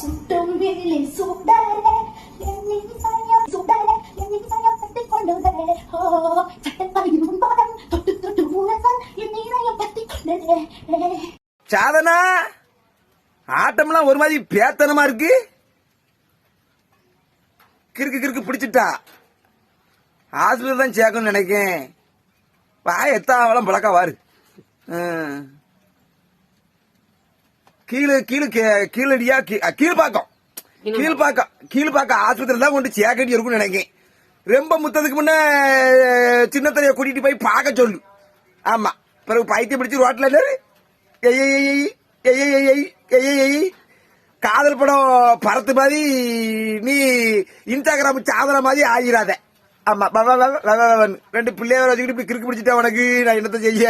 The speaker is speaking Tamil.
சுட்டும் வில்லி சுடாரே என்னை சாயம் சுடாரே என்னை சாயம் பத்திக் கொண்டதே ஓ சட்டத்தாயும் பாதம் தொட்டு தொட்டு உணர்ந்தான் என்னை இதயம் பத்திக் கொண்டதே சாதனா ஆட்டம்லாம் ஒரு மாதிரி பேத்தனமா இருக்கு. கிறுக்கு கிறுக்கு பிடிச்சிட்டா. ஹாஸ்பிட்டல் தான் சேர்க்கணும்னு நினைக்கேன். வா எத்தாவெல்லாம் பழக்கா வாரு. ம். கீழே கீழே கீழடியா கீழ்பாக்கம் கீழ்பாக்கம் கீழ்பாக்கம் ஆஸ்பத்திரி தான் கொண்டு சேக்கடி இருக்கும்னு நினைக்கேன் ரொம்ப முத்ததுக்கு முன்ன சின்னத்தரையை கூட்டிட்டு போய் பார்க்க சொல்லு ஆமா பிறகு பைத்தியம் பிடிச்சி ரோட்டில் எல்லாரு காதல் படம் பரத்து மாதிரி நீ இன்ஸ்டாகிராம் சாதனை மாதிரி ஆகிறாத ஆமா ரெண்டு பிள்ளைய வச்சுக்கிட்டு கிறுக்கு பிடிச்சிட்டேன் உனக்கு நான் என்னத்தை செய்ய